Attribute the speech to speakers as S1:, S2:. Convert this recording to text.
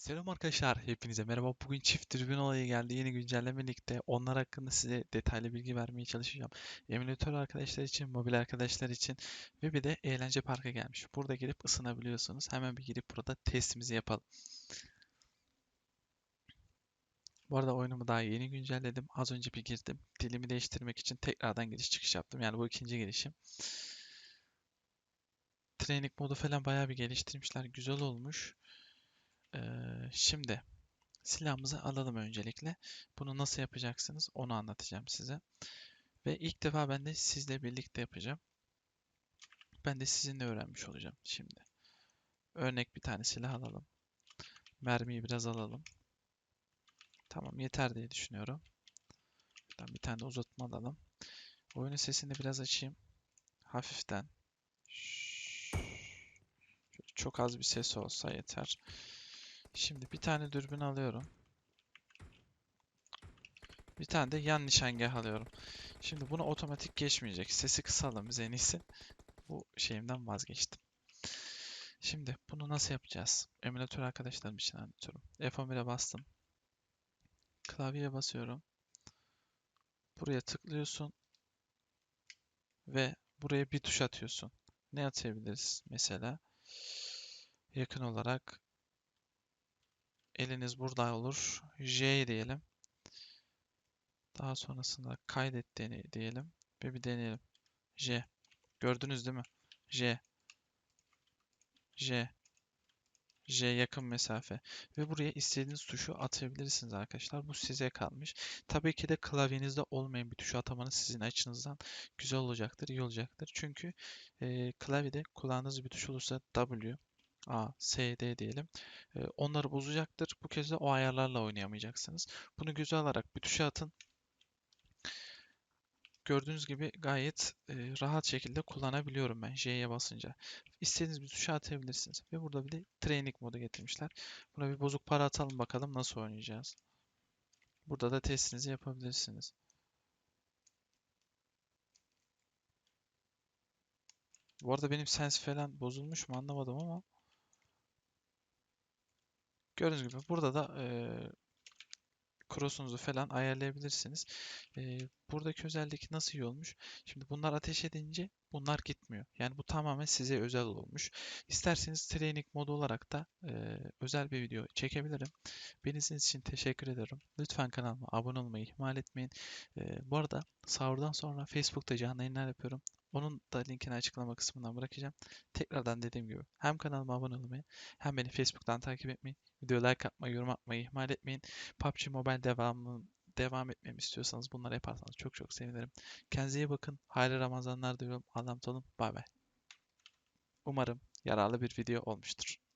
S1: Selam arkadaşlar, hepinize merhaba. Bugün çift dürbün olayı geldi. Yeni güncelleme ligde. Onlar hakkında size detaylı bilgi vermeye çalışacağım. Emülatör arkadaşlar için, mobil arkadaşlar için ve bir de eğlence parkı gelmiş. Burada girip ısınabiliyorsunuz. Hemen bir girip burada testimizi yapalım. Bu arada oyunumu daha yeni güncelledim. Az önce bir girdim. Dilimi değiştirmek için tekrardan giriş çıkış yaptım. Yani bu ikinci girişim. Training modu falan bayağı bir geliştirmişler. Güzel olmuş. Şimdi silahımızı alalım öncelikle. Bunu nasıl yapacaksınız onu anlatacağım size. Ve ilk defa ben de sizle birlikte yapacağım. Ben de sizinle öğrenmiş olacağım şimdi. Örnek bir tane silah alalım. Mermiyi biraz alalım. Tamam yeter diye düşünüyorum. Buradan bir tane de uzatma alalım. Oyunun sesini biraz açayım. Hafiften. Çok az bir ses olsa yeter. Şimdi bir tane dürbün alıyorum. Bir tane de yan nişangah alıyorum. Şimdi bunu otomatik geçmeyecek. Sesi kısalım biz en iyisi. Bu şeyimden vazgeçtim. Şimdi bunu nasıl yapacağız? Emülatör arkadaşlarım için anlatıyorum. F11'e bastım. Klavyeye basıyorum. Buraya tıklıyorsun. Ve buraya bir tuş atıyorsun. Ne atabiliriz mesela? Yakın olarak eliniz burada olur. J diyelim. Daha sonrasında kaydet dene diyelim ve bir deneyelim. J. Gördünüz değil mi? J. J. J yakın mesafe. Ve buraya istediğiniz tuşu atabilirsiniz arkadaşlar. Bu size kalmış. Tabii ki de klavyenizde olmayan bir tuşu atamanız sizin açınızdan güzel olacaktır, iyi olacaktır. Çünkü e, klavyede kullandığınız bir tuş olursa W, A, S, D diyelim. E, onları bozacaktır. Bu kez de o ayarlarla oynayamayacaksınız. Bunu göze alarak tuşa atın. Gördüğünüz gibi gayet e, rahat şekilde kullanabiliyorum ben J'ye basınca. İstediğiniz bir tuşa atabilirsiniz. Ve burada bir de training modu getirmişler. Buna bir bozuk para atalım bakalım nasıl oynayacağız. Burada da testinizi yapabilirsiniz. Bu arada benim sens falan bozulmuş mu anlamadım ama gördüğünüz gibi burada da e, cross'unuzu falan ayarlayabilirsiniz. Ee, buradaki özellik nasıl iyi olmuş? Şimdi bunlar ateş edince bunlar gitmiyor. Yani bu tamamen size özel olmuş. İsterseniz training modu olarak da e, özel bir video çekebilirim. Beni izlediğiniz için teşekkür ederim. Lütfen kanalıma abone olmayı ihmal etmeyin. E, bu arada sahurdan sonra Facebook'ta canlı yayınlar yapıyorum. Onun da linkini açıklama kısmından bırakacağım. Tekrardan dediğim gibi hem kanalıma abone olmayı hem beni Facebook'tan takip etmeyi, videoya like atmayı, yorum atmayı ihmal etmeyin. PUBG Mobile devamı devam etmemi istiyorsanız bunları yaparsanız çok çok sevinirim. Kendinize iyi bakın. Hayırlı Ramazanlar diliyorum. Allah'a emanet olun. Bay bay. Umarım yararlı bir video olmuştur.